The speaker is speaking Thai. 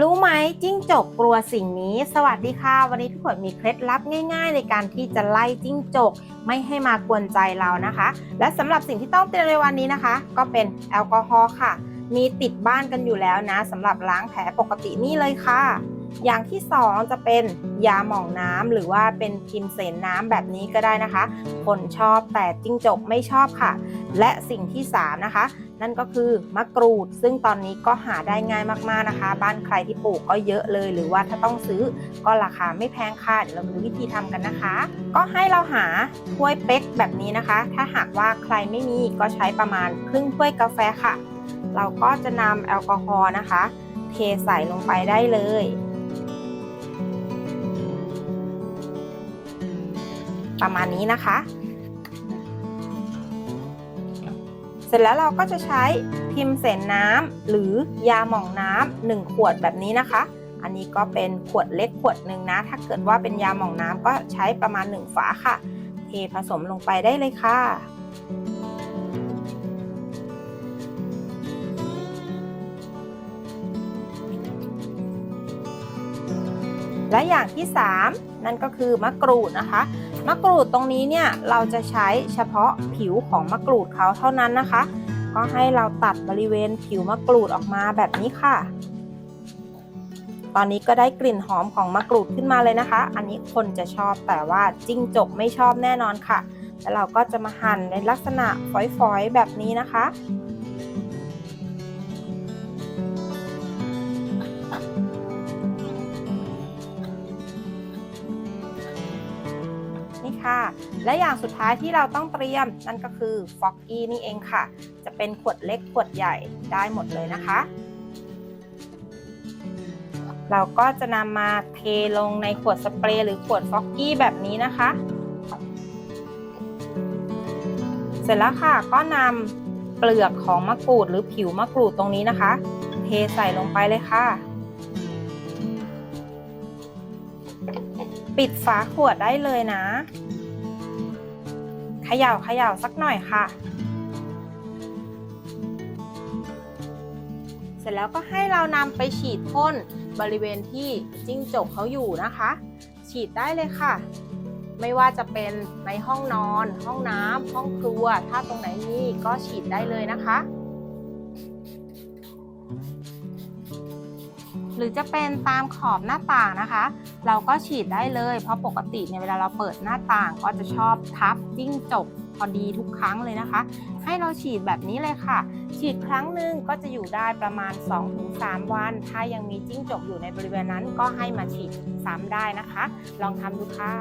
รู้ไหมจิ้งจกกลัวสิ่งนี้ สวัสดีค่ะ วันนี้ทุกคนมีเคล็ดลับง่าย ๆ ในการที่จะไล่จิ้งจก ไม่ให้มากวนใจเรานะคะ และสำหรับสิ่งที่ต้องเตรียมในวันนี้นะคะ ก็เป็นแอลกอฮอล์ค่ะ มีติดบ้านกันอยู่แล้วนะสำหรับล้างแผลปกตินี่เลยค่ะ อย่างที่สองจะเป็นยาหม่องน้ำหรือว่าเป็นพิมเสนน้ำแบบนี้ก็ได้นะคะ คนชอบแต่จิ้งจกไม่ชอบค่ะ และสิ่งที่สามนะคะ นั่นก็คือมะกรูด ซึ่งตอนนี้ก็หาได้ง่ายมากๆนะคะ บ้านใครที่ปลูกก็เยอะเลย หรือว่าถ้าต้องซื้อก็ราคาไม่แพงค่ะเดี๋ยวเรามาดูวิธีทำกันนะคะ ก็ให้เราหาถ้วยเป๊กแบบนี้นะคะ ถ้าหากว่าใครไม่มีก็ใช้ประมาณครึ่งถ้วยกาแฟค่ะ เราก็จะนำแอลกอฮอล์นะคะ เทใส่ลงไปได้เลย ประมาณนี้นะคะ เสร็จแล้วเราก็จะใช้พิมพ์เสนน้ำหรือยาหม่องน้ำหนึ่งขวดแบบนี้นะคะ อันนี้ก็เป็นขวดเล็กขวดหนึ่งนะ ถ้าเกิดว่าเป็นยาหม่องน้ำก็ใช้ประมาณ 1 ฝาค่ะ เทผสมลงไปได้เลยค่ะและอย่างที่ 3 นั่นก็คือมะกรูดนะคะ มะกรูดตรงนี้เนี่ยเราจะใช้เฉพาะผิวของมะกรูดเขาเท่านั้นนะคะ ก็ให้เราตัดบริเวณผิวมะกรูดออกมาแบบนี้ค่ะ ตอนนี้ก็ได้กลิ่นหอมของมะกรูดขึ้นมาเลยนะคะ อันนี้คนจะชอบแต่ว่าจิ้งจกไม่ชอบแน่นอนค่ะ แล้วเราก็จะมาหั่นในลักษณะฝอยๆแบบนี้นะคะ ค่ะ และอย่างสุดท้ายที่เราต้องเตรียมนั่นก็คือฟอกกี้นี่เองค่ะ จะเป็นขวดเล็กขวดใหญ่ได้หมดเลยนะคะ เราก็จะนำมาเทลงในขวดสเปรย์หรือขวดฟอกกี้แบบนี้นะคะ เสร็จแล้วค่ะก็นำเปลือกของมะกรูดหรือผิวมะกรูดตรงนี้นะคะ เทใส่ลงไปเลยค่ะ ปิดฝาขวดได้เลยนะเขย่าเขย่าสักหน่อยค่ะ เสร็จแล้วก็ให้เรานำไปฉีดพ่นบริเวณที่จิ้งจกเขาอยู่นะคะ ฉีดได้เลยค่ะ ไม่ว่าจะเป็นในห้องนอน ห้องน้ำห้องครัว ถ้าตรงไหนมีก็ฉีดได้เลยนะคะ หรือจะเป็นตามขอบหน้าต่างนะคะ เราก็ฉีดได้เลย เพราะปกติเนี่ยเวลาเราเปิดหน้าต่างก็จะชอบทับจิ้งจกพอดีทุกครั้งเลยนะคะ ให้เราฉีดแบบนี้เลยค่ะ ฉีดครั้งหนึ่งก็จะอยู่ได้ประมาณ 2-3 วัน ถ้ายังมีจิ้งจกอยู่ในบริเวณนั้นก็ให้มาฉีดซ้ำได้นะคะ ลองทำดูค่ะ